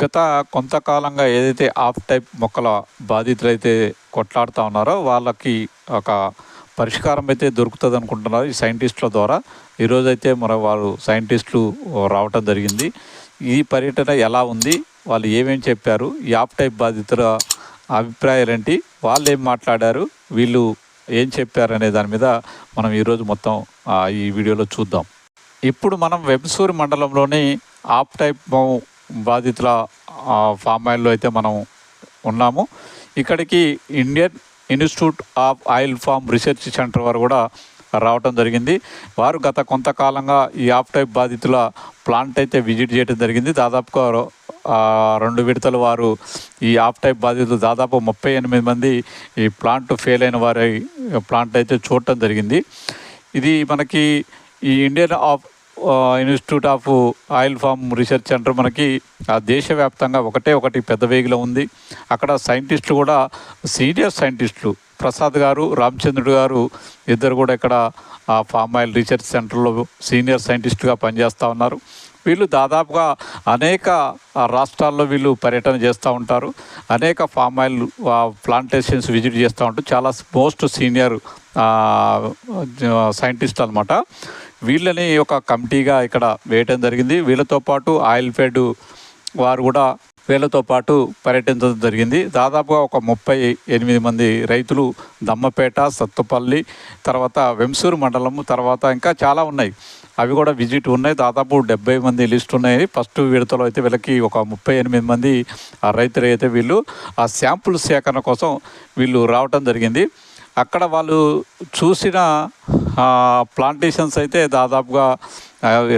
గత కొంతకాలంగా ఏదైతే ఆఫ్ టైప్ మొక్కల బాధితులైతే కొట్లాడుతూ ఉన్నారో వాళ్ళకి ఒక పరిష్కారం అయితే దొరుకుతుంది అనుకుంటున్నారు ఈ సైంటిస్టుల ద్వారా. ఈరోజైతే మరి వారు సైంటిస్టులు రావటం జరిగింది. ఈ పర్యటన ఎలా ఉంది? వాళ్ళు ఏమేమి చెప్పారు? ఈ ఆఫ్ టైప్ బాధితుల అభిప్రాయాలు ఏంటి వాళ్ళు ఏం మాట్లాడారు? వీళ్ళు ఏం చెప్పారు అనే దాని మీద మనం ఈరోజు మొత్తం ఈ వీడియోలో చూద్దాం. ఇప్పుడు మనం వెబ్సూరి మండలంలోని ఆప్ టైప్ బాధితుల ఫామ్ ఆయిల్లో అయితే మనం ఉన్నాము. ఇక్కడికి Indian Institute of Oil Palm Research Centre వారు కూడా రావటం జరిగింది. వారు గత కొంతకాలంగా ఈ ఆఫ్ టైప్ బాధితుల ప్లాంట్ అయితే విజిట్ చేయడం జరిగింది. దాదాపుగా రెండు విడతలు వారు ఈ ఆఫ్ టైప్ బాధితులు దాదాపు ముప్పై ఎనిమిది మంది ఈ ప్లాంట్ ఫెయిల్ అయిన వారి ప్లాంట్ అయితే చూడటం జరిగింది. ఇది మనకి ఈ Indian of Institute of Oil Palm Research Centre మనకి ఆ దేశవ్యాప్తంగా ఒకటే ఒకటి పెద్ద వేగిలో ఉంది. అక్కడ సైంటిస్టులు కూడా సీనియర్ సైంటిస్టులు ప్రసాద్ గారు రామచంద్రుడు గారు ఇద్దరు కూడా ఇక్కడ ఆ ఫామ్ ఆయిల్ రీసెర్చ్ సెంటర్లో సీనియర్ సైంటిస్టుగా పనిచేస్తూ ఉన్నారు. వీళ్ళు దాదాపుగా అనేక రాష్ట్రాల్లో వీళ్ళు పర్యటన చేస్తూ ఉంటారు. అనేక ఫామ్ ఆయిల్ ప్లాంటేషన్స్ విజిట్ చేస్తూ ఉంటారు. చాలా మోస్ట్ సీనియర్ సైంటిస్ట్ అనమాట వీళ్ళని ఒక కమిటీగా ఇక్కడ వేయటం జరిగింది. వీళ్ళతో పాటు ఆయిల్ ఫెడ్ వారు కూడా వీళ్ళతో పాటు పర్యటించడం జరిగింది. దాదాపుగా ఒక ముప్పై ఎనిమిది మంది రైతులు దమ్మపేట సత్తుపల్లి తర్వాత వెంసూరు మండలము తర్వాత ఇంకా చాలా ఉన్నాయి. అవి కూడా విజిట్ ఉన్నాయి. దాదాపు డెబ్బై మంది లిస్ట్ ఉన్నాయి. ఫస్ట్ విడతలో అయితే వీళ్ళకి ఒక ముప్పై ఎనిమిది మంది ఆ రైతులు అయితే వీళ్ళు ఆ శాంపుల్ సేకరణ కోసం వీళ్ళు రావటం జరిగింది. అక్కడ వాళ్ళు చూసిన ప్లాంటేషన్స్ అయితే దాదాపుగా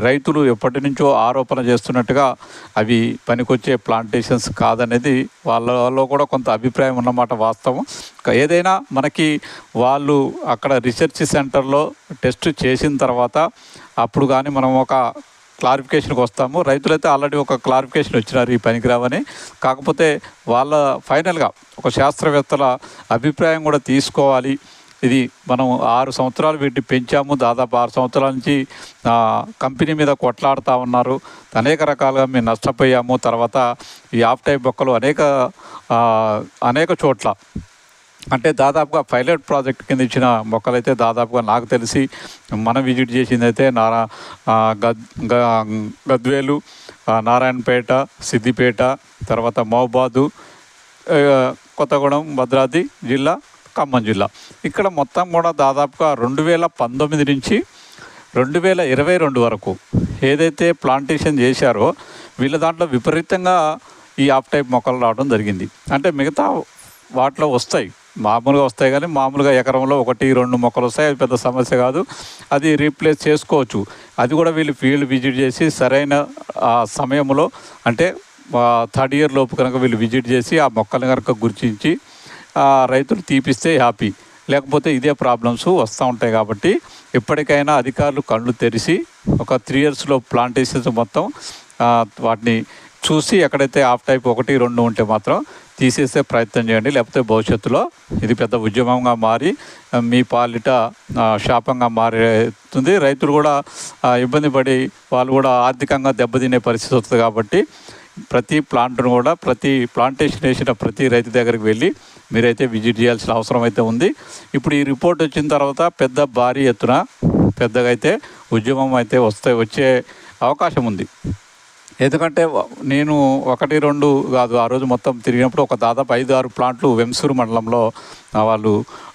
రైతులు ఎప్పటి నుంచో ఆరోపణ చేస్తున్నట్టుగా అవి పనికొచ్చే ప్లాంటేషన్స్ కాదనేది వాళ్ళలో కూడా కొంత అభిప్రాయం ఉన్నమాట వాస్తవం. ఏదైనా మనకి వాళ్ళు అక్కడ రీసెర్చ్ సెంటర్లో టెస్ట్ చేసిన తర్వాత అప్పుడు కానీ మనం ఒక క్లారిఫికేషన్కి వస్తాము. రైతులైతే ఆల్రెడీ ఒక క్లారిఫికేషన్ వచ్చినారు ఈ పనికిరావని కాకపోతే వాళ్ళ ఫైనల్గా ఒక శాస్త్రవేత్తల అభిప్రాయం కూడా తీసుకోవాలి. ఇది మనం ఆరు సంవత్సరాలు వీటిని పెంచాము. దాదాపు ఆరు సంవత్సరాల నుంచి కంపెనీ మీద కొట్లాడుతూ ఉన్నారు. అనేక రకాలుగా మేము నష్టపోయాము. తర్వాత ఈ ఆఫ్ టైప్ మొక్కలు అనేక అనేక చోట్ల. అంటే దాదాపుగా పైలట్ ప్రాజెక్ట్ కింద ఇచ్చిన మొక్కలైతే దాదాపుగా నాకు తెలిసి మనం విజిట్ చేసింది అయితే నారా గద్ గద్వేలు నారాయణపేట సిద్దిపేట తర్వాత మహబాదు కొత్తగూడెం భద్రాద్రి జిల్లా ఖమ్మం జిల్లా. ఇక్కడ మొత్తం కూడా దాదాపుగా రెండు వేల పంతొమ్మిది నుంచి రెండు వేల ఇరవై రెండు వరకు ఏదైతే ప్లాంటేషన్ చేశారో వీళ్ళ దాంట్లో విపరీతంగా ఈ ఆఫ్ టైప్ మొక్కలు రావడం జరిగింది. అంటే మిగతా వాటిలో వస్తాయి. మామూలుగా వస్తాయి కానీ మామూలుగా ఎకరంలో ఒకటి రెండు మొక్కలు వస్తాయి. అది పెద్ద సమస్య కాదు. అది రీప్లేస్ చేసుకోవచ్చు. అది కూడా వీళ్ళు ఫీల్డ్ విజిట్ చేసి సరైన ఆ, సమయంలో అంటే థర్డ్ ఇయర్ లోపు కనుక వీళ్ళు విజిట్ చేసి ఆ మొక్కలను కనుక గుర్తించి రైతులు తీపిస్తే హ్యాపీ. లేకపోతే ఇదే ప్రాబ్లమ్స్ వస్తూ ఉంటాయి కాబట్టి ఎప్పటికైనా అధికారులు కళ్ళు తెరిచి ఒక త్రీ ఇయర్స్లో ప్లాంటేషన్స్ మొత్తం వాటిని చూసి ఎక్కడైతే ఆఫ్ టైప్ ఒకటి రెండు ఉంటే మాత్రం తీసేసే ప్రయత్నం చేయండి. లేకపోతే భవిష్యత్తులో ఇది పెద్ద ఉద్యమంగా మారి మీ పాలిట శాపంగా మారుతుంది రైతులు కూడా ఇబ్బంది పడి వాళ్ళు కూడా ఆర్థికంగా దెబ్బతినే పరిస్థితి వస్తుంది కాబట్టి ప్రతి ప్లాంట్ను కూడా ప్రతి ప్లాంటేషన్ వేసిన ప్రతి రైతు దగ్గరికి వెళ్ళి మీరైతే విజిట్ చేయాల్సిన అవసరం అయితే ఉంది. ఇప్పుడు ఈ రిపోర్ట్ వచ్చిన తర్వాత పెద్ద భారీ ఎత్తున పెద్దగా అయితే ఉద్యమం అయితే వస్తే వచ్చే అవకాశం ఉంది. ఎందుకంటే నేను ఒకటి రెండు కాదు ఆ రోజు మొత్తం తిరిగినప్పుడు ఒక దాదాపు ఐదు ఆరు ప్లాంట్లు వెంసూరు మండలంలో వాళ్ళు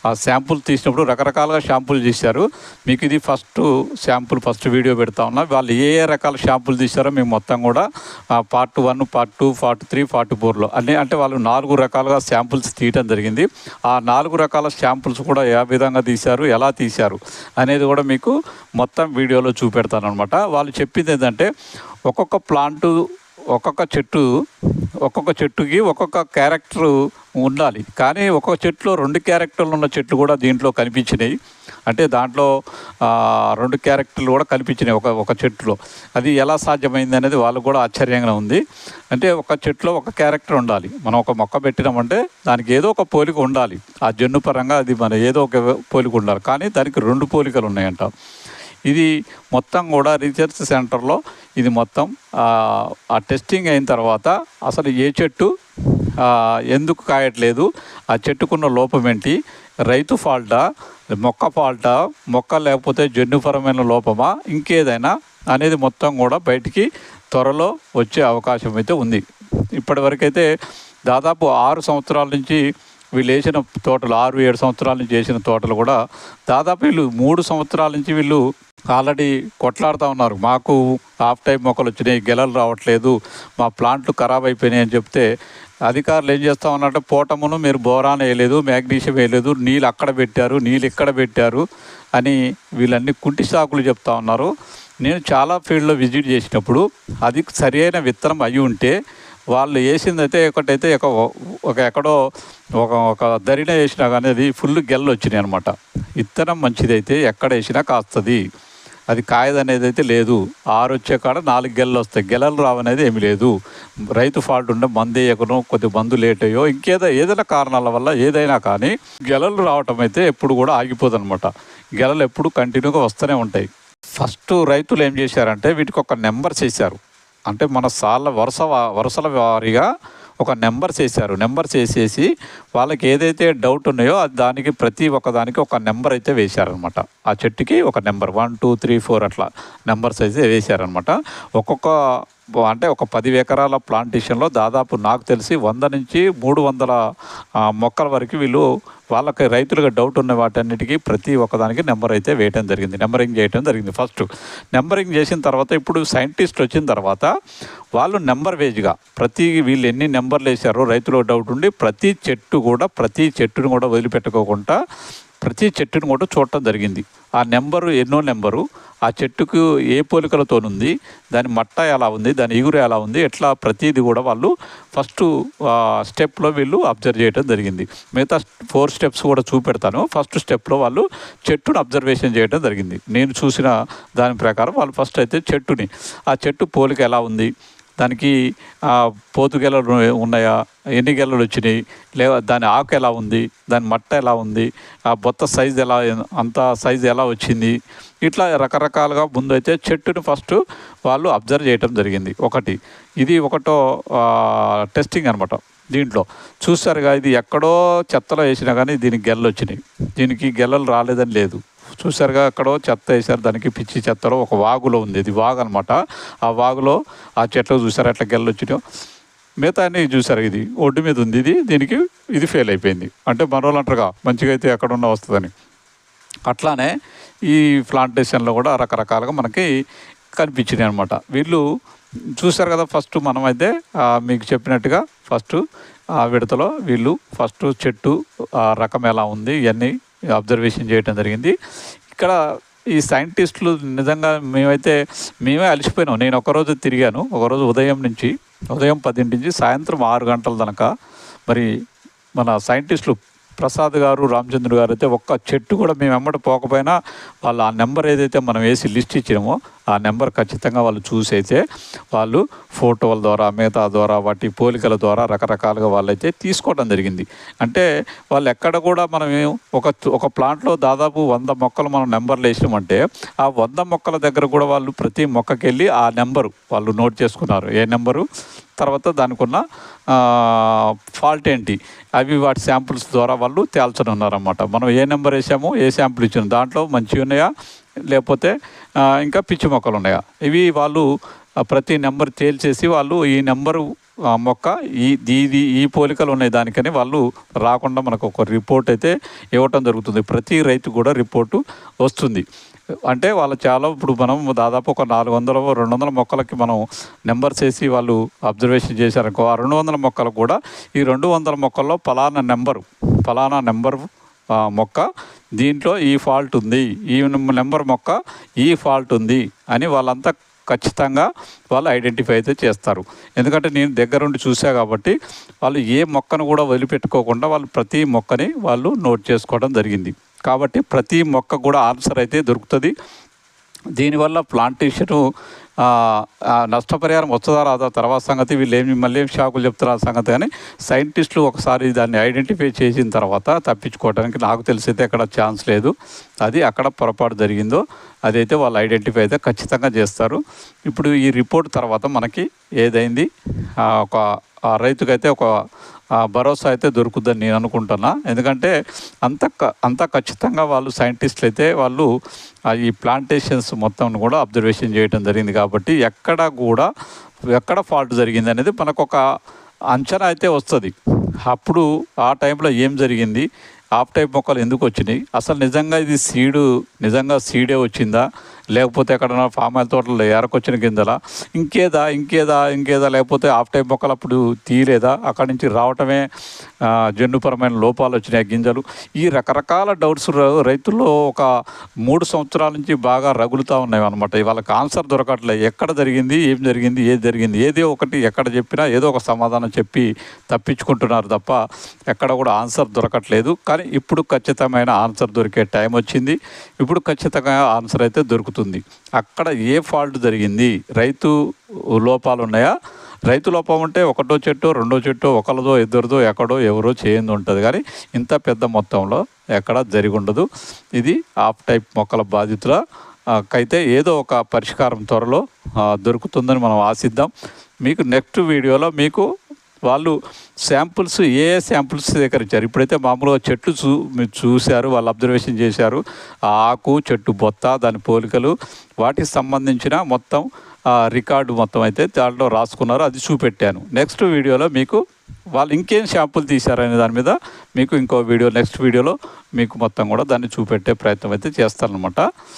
ఆ శాంపుల్ తీసినప్పుడు రకరకాలుగా షాంపులు తీశారు మీకు ఇది ఫస్ట్ శాంపుల్ ఫస్ట్ వీడియో పెడతా ఉన్నా. వాళ్ళు ఏ ఏ రకాల షాంపులు తీశారో మేము మొత్తం కూడా part one part two part three part ఫోర్లో అన్ని అంటే వాళ్ళు నాలుగు రకాలుగా శాంపుల్స్ తీయటం జరిగింది. ఆ నాలుగు రకాల శాంపుల్స్ కూడా ఏ విధంగా తీశారు ఎలా తీశారు అనేది కూడా మీకు మొత్తం వీడియోలో చూపెడతాను అనమాట వాళ్ళు చెప్పింది ఏంటంటే ఒక్కొక్క ప్లాంటు ఒక్కొక్క చెట్టు ఒక్కొక్క చెట్టుకి ఒక్కొక్క క్యారెక్టర్ ఉండాలి. కానీ ఒక్కొక్క చెట్టులో రెండు క్యారెక్టర్లు ఉన్న చెట్లు కూడా దీంట్లో కనిపించినాయి. అంటే దాంట్లో రెండు క్యారెక్టర్లు కూడా కనిపించినాయి ఒక ఒక చెట్టులో. అది ఎలా సాధ్యమైంది అనేది వాళ్ళకు కూడా ఆశ్చర్యంగా ఉంది. అంటే ఒక చెట్టులో ఒక క్యారెక్టర్ ఉండాలి. మనం ఒక మొక్క పెట్టినామంటే దానికి ఏదో ఒక పోలిక ఉండాలి. ఆ జన్ను పరంగా అది మన ఏదో ఒక పోలిక ఉండాలి. కానీ దానికి రెండు పోలికలు ఉన్నాయంట. ఇది మొత్తం కూడా రీసెర్చ్ సెంటర్లో ఇది మొత్తం ఆ, టెస్టింగ్ అయిన తర్వాత అసలు ఏ చెట్టు ఎందుకు కాయట్లేదు ఆ చెట్టుకున్న లోపం ఏంటి రైతు ఫాల్టా మొక్క ఫాల్టా మొక్క లేకపోతే జన్యుపరమైన లోపమా ఇంకేదైనా అనేది మొత్తం కూడా బయటికి త్వరలో వచ్చే అవకాశం అయితే ఉంది. ఇప్పటివరకైతే దాదాపు ఆరు సంవత్సరాల నుంచి వీళ్ళు వేసిన తోటలు ఆరు ఏడు సంవత్సరాల నుంచి వేసిన తోటలు కూడా దాదాపు వీళ్ళు మూడు సంవత్సరాల నుంచి వీళ్ళు ఆల్రెడీ కొట్లాడుతూ ఉన్నారు. మాకు హాఫ్ టైం మొక్కలు వచ్చినాయి గెలలు రావట్లేదు మా ప్లాంట్లు ఖరాబ్ అయిపోయినాయి అని చెప్తే అధికారులు ఏం చేస్తా ఉన్నారంటే పోటమును మీరు బోరాన్ వేయలేదు మ్యాగ్నీషియం వేయలేదు నీళ్ళు అక్కడ పెట్టారు నీళ్ళు ఇక్కడ పెట్టారు అని వీళ్ళన్ని కుంటి సాకులు చెప్తా ఉన్నారు. నేను చాలా ఫీల్డ్లో విజిట్ చేసినప్పుడు అది సరి అయిన విత్తనం అయి ఉంటే వాళ్ళు వేసిందైతే ఒకటైతే ఒక ఒక ఎక్కడో ఒక ఒక దరిన వేసినా కానీ అది ఫుల్ గెల్లు వచ్చినాయి అనమాట విత్తనం మంచిదైతే ఎక్కడ వేసినా కాస్తుంది. అది కాయదనేది అయితే లేదు. ఆరు వచ్చే కాడ నాలుగు గెలలు వస్తాయి. గెలలు రావనేది ఏమి లేదు. రైతు ఫాల్ట్ ఉంటే మందు వేయకను కొద్ది మందు లేట్ అయ్యో ఇంకేదో ఏదైనా కారణాల వల్ల ఏదైనా కానీ గెలలు రావటం అయితే ఎప్పుడు కూడా ఆగిపోదు అనమాట గెలలు ఎప్పుడు కంటిన్యూగా వస్తూనే ఉంటాయి. ఫస్ట్ రైతులు ఏం చేశారంటే వీటికి ఒక నెంబర్స్ వేశారు అంటే మన సార్ల వరుస వరుసల వారీగా ఒక నెంబర్ చేశారు. నెంబర్ చేసేసి వాళ్ళకి ఏదైతే డౌట్ ఉన్నాయో అది దానికి ప్రతి ఒక్కదానికి ఒక నెంబర్ అయితే వేశారనమాట ఆ చెట్టుకి ఒక number. One two three four అట్లా నెంబర్స్ అయితే వేశారనమాట ఒక్కొక్క అంటే ఒక పది ఎకరాల ప్లాంటేషన్లో దాదాపు నాకు తెలిసి వంద నుంచి మూడు వందల మొక్కల వరకు వీళ్ళు వాళ్ళకి రైతులుగా డౌట్ ఉన్న వాటన్నిటికీ ప్రతి ఒక్కదానికి నెంబర్ అయితే వేయటం జరిగింది. నెంబరింగ్ చేయటం జరిగింది ఫస్ట్. నెంబరింగ్ చేసిన తర్వాత ఇప్పుడు సైంటిస్ట్ వచ్చిన తర్వాత వాళ్ళు నెంబర్ వేజ్గా ప్రతి వీళ్ళు ఎన్ని నెంబర్లు వేశారో రైతులకు డౌట్ ఉండి ప్రతి చెట్టు కూడా ప్రతి చెట్టును కూడా వదిలిపెట్టుకోకుండా ప్రతి చెట్టును కూడా చూడటం జరిగింది. ఆ నెంబరు ఎన్నో నెంబరు ఆ చెట్టుకు ఏ పోలికలతోనుంది? దాని మట్ట ఎలా ఉంది? దాని ఇగురు ఎలా ఉంది? ఎట్లా ప్రతిదీ కూడా వాళ్ళు ఫస్ట్ స్టెప్లో వీళ్ళు అబ్జర్వ్ చేయడం జరిగింది. మిగతా ఫోర్ స్టెప్స్ కూడా చూపెడతాను. ఫస్ట్ స్టెప్లో వాళ్ళు చెట్టును అబ్జర్వేషన్ చేయడం జరిగింది. నేను చూసిన దాని ప్రకారం వాళ్ళు ఫస్ట్ అయితే చెట్టుని ఆ చెట్టు పోలిక ఎలా ఉంది? దానికి పోతు గెలలు ఉన్నాయా? ఎన్ని గెలలు వచ్చినాయి? లేవా దాని ఆకు ఎలా ఉంది? దాని మట్ట ఎలా ఉంది? ఆ బొత్త సైజ్ ఎలా అంత సైజ్ ఎలా వచ్చింది? ఇట్లా రకరకాలుగా ముందు అయితే చెట్టుని ఫస్ట్ వాళ్ళు అబ్జర్వ్ చేయటం జరిగింది. ఒకటి. ఇది ఒకటో టెస్టింగ్ అనమాట దీంట్లో. చూసారుగా ఇది ఎక్కడో చెత్తలో వేసినా కానీ దీనికి గెల్లలు వచ్చినాయి. దీనికి గెల్లలు రాలేదని లేదు. చూసారుగా అక్కడో చెత్త వేశారు. దానికి పిచ్చి చెత్తలో ఒక వాగులో ఉంది. ఇది వాగు అనమాట ఆ వాగులో ఆ చెట్లు చూసారు ఎట్లా గెల్లలు వచ్చినాయో? మిగతా అన్ని చూసారు ఇది. ఒడ్డు మీద ఉంది ఇది. దీనికి ఇది ఫెయిల్ అయిపోయింది. అంటే మనోళ్ళు అంటారుగా మంచిగా అయితే ఎక్కడున్నా వస్తుందని. అట్లానే ఈ ప్లాంటేషన్లో కూడా రకరకాలుగా మనకి కనిపించినాయి అనమాట వీళ్ళు చూశారు కదా ఫస్ట్ మనమైతే మీకు చెప్పినట్టుగా ఫస్ట్ ఆ విడతలో వీళ్ళు ఫస్ట్ చెట్టు ఆ రకం ఎలా ఉంది ఇవన్నీ అబ్జర్వేషన్ చేయడం జరిగింది. ఇక్కడ ఈ సైంటిస్టులు నిజంగా మేమైతే మేమే అలసిపోయినాం. నేను ఒకరోజు తిరిగాను ఒకరోజు ఉదయం నుంచి ఉదయం పదింటి నుంచి సాయంత్రం ఆరు గంటల దాకా. మరి మన సైంటిస్టులు ప్రసాద్ గారు రామచంద్ర గారు అయితే ఒక్క చెట్టు కూడా మేము వెంబడి పోకపోయినా వాళ్ళు ఆ నెంబర్ ఏదైతే మనం వేసి లిస్ట్ ఇచ్చినామో ఆ నెంబర్ ఖచ్చితంగా వాళ్ళు చూసి అయితే వాళ్ళు ఫోటోల ద్వారా మిగతా ద్వారా వాటి పోలికల ద్వారా రకరకాలుగా వాళ్ళైతే తీసుకోవడం జరిగింది. అంటే వాళ్ళు ఎక్కడ కూడా మనం ఒక ఒక ప్లాంట్లో దాదాపు వంద మొక్కలు మనం నెంబర్లు వేసినామంటే ఆ వంద మొక్కల దగ్గర కూడా వాళ్ళు ప్రతి మొక్కకెళ్ళి ఆ నెంబరు వాళ్ళు నోట్ చేసుకున్నారు. ఏ నెంబరు? తర్వాత దానికి ఉన్న ఫాల్ట్ ఏంటి? అవి వాటి శాంపుల్స్ ద్వారా వాళ్ళు తేల్చనున్నారన్నమాట మనం ఏ నెంబర్ వేసామో ఏ శాంపుల్ ఇచ్చాము దాంట్లో మంచిగా ఉన్నాయా? లేకపోతే ఇంకా పిచ్చి మొక్కలు ఉన్నాయా? ఇవి వాళ్ళు ప్రతి నెంబర్ తేల్చేసి వాళ్ళు ఈ నెంబరు మొక్క ఈ దీది ఈ పోలికలు ఉన్నాయి దానికని వాళ్ళు రాకుండా మనకు ఒక రిపోర్ట్ అయితే ఇవ్వటం జరుగుతుంది. ప్రతి రైతు కూడా రిపోర్టు వస్తుంది. అంటే వాళ్ళు చాలా ఇప్పుడు మనం దాదాపు ఒక నాలుగు వందల రెండు వందల మొక్కలకి మనం నెంబర్స్ వేసి వాళ్ళు అబ్జర్వేషన్ చేశారనుకో ఆ రెండు వందల మొక్కలు కూడా ఈ రెండు వందల మొక్కల్లో ఫలానా నెంబరు ఫలానా నెంబర్ ఆ, మొక్క దీంట్లో ఈ ఫాల్ట్ ఉంది ఈ నెంబర్ మొక్క ఈ ఫాల్ట్ ఉంది అని వాళ్ళంతా ఖచ్చితంగా వాళ్ళు ఐడెంటిఫై అయితే చేస్తారు. ఎందుకంటే నేను దగ్గరుండి చూసా కాబట్టి వాళ్ళు ఏ మొక్కను కూడా వదిలిపెట్టుకోకుండా వాళ్ళు ప్రతి మొక్కని వాళ్ళు నోట్ చేసుకోవడం జరిగింది. కాబట్టి ప్రతి మొక్క కూడా ఆన్సర్ అయితే దొరుకుతుంది. దీనివల్ల ప్లాంటేషను నష్టపరిహారం వస్తుందా రాదా? తర్వాత సంగతి వీళ్ళు ఏమి మళ్ళీ షాకులు చెప్తారు ఆ సంగతి కానీ సైంటిస్టులు ఒకసారి దాన్ని ఐడెంటిఫై చేసిన తర్వాత తప్పించుకోవడానికి నాకు తెలిసైతే అక్కడ ఛాన్స్ లేదు. అది అక్కడ పొరపాటు జరిగిందో అదైతే వాళ్ళు ఐడెంటిఫై అయితే ఖచ్చితంగా చేస్తారు. ఇప్పుడు ఈ రిపోర్ట్ తర్వాత మనకి ఏదైంది? ఒక రైతుకైతే ఒక భరోసా అయితే దొరుకుద్దని నేను అనుకుంటున్నా. ఎందుకంటే అంత క- అంత ఖచ్చితంగా వాళ్ళు సైంటిస్టులు అయితే వాళ్ళు ఈ ప్లాంటేషన్స్ మొత్తం కూడా అబ్జర్వేషన్ చేయడం జరిగింది కాబట్టి ఎక్కడ కూడా ఎక్కడ ఫాల్ట్ జరిగింది అనేది మనకు ఒక అంచనా అయితే వస్తుంది. అప్పుడు ఆ టైంలో ఏం జరిగింది? ఆఫ్ టైప్ మొక్కలు ఎందుకు వచ్చినాయి? అసలు నిజంగా ఇది సీడు నిజంగా సీడే వచ్చిందా? లేకపోతే ఎక్కడన్నా ఫామ్ ఆయిల్ తోటలు ఎరకొచ్చిన గింజల? ఇంకేదా ఇంకేదా ఇంకేదా? లేకపోతే ఆఫ్ టైం మొక్కలు అప్పుడు తీయలేదా? అక్కడి నుంచి రావటమే జన్యుపరమైన లోపాలు వచ్చినాయి ఆ గింజలు. ఈ రకరకాల డౌట్స్ రైతుల్లో ఒక మూడు సంవత్సరాల నుంచి బాగా రగులుతూ ఉన్నాయి అనమాట వాళ్ళకి ఆన్సర్ దొరకట్లేదు ఎక్కడ జరిగింది ఏం జరిగింది ఏది జరిగింది? ఏదో ఒకటి ఎక్కడ చెప్పినా ఏదో ఒక సమాధానం చెప్పి తప్పించుకుంటున్నారు తప్ప ఎక్కడ కూడా ఆన్సర్ దొరకట్లేదు. కానీ ఇప్పుడు ఖచ్చితమైన ఆన్సర్ దొరికే టైం వచ్చింది. ఇప్పుడు ఖచ్చితంగా ఆన్సర్ అయితే దొరుకుతుంది. అక్కడ ఏ ఫాల్ట్ జరిగింది? రైతు లోపాలు ఉన్నాయా? రైతు లోపం ఉంటే ఒకటో చెట్టు రెండో చెట్టు ఒకరిదో ఇద్దరిదో ఎక్కడో ఎవరో చేయంది ఉంటుంది. కానీ ఇంత పెద్ద మొత్తంలో ఎక్కడ జరిగి ఉండదు. ఇది ఆఫ్ టైప్ మొక్కల బాధితుల కైతే ఏదో ఒక పరిష్కారం త్వరలో దొరుకుతుందని మనం ఆశిద్దాం. మీకు నెక్స్ట్ వీడియోలో మీకు వాళ్ళు శాంపుల్స్ ఏ శాంపుల్స్ సేకరించారు? ఇప్పుడైతే మామూలుగా చెట్లు చూ మీరు చూశారు వాళ్ళు అబ్జర్వేషన్ చేశారు. ఆ ఆకు చెట్టు బొత్త దాని పోలికలు. వాటికి సంబంధించిన మొత్తం రికార్డు మొత్తం అయితే దాంట్లో రాసుకున్నారు అది చూపెట్టాను. నెక్స్ట్ వీడియోలో మీకు వాళ్ళు ఇంకేం షాంపులు తీశారనే దాని మీద మీకు ఇంకో వీడియో నెక్స్ట్ వీడియోలో మీకు మొత్తం కూడా దాన్ని చూపెట్టే ప్రయత్నం అయితే చేస్తారనమాట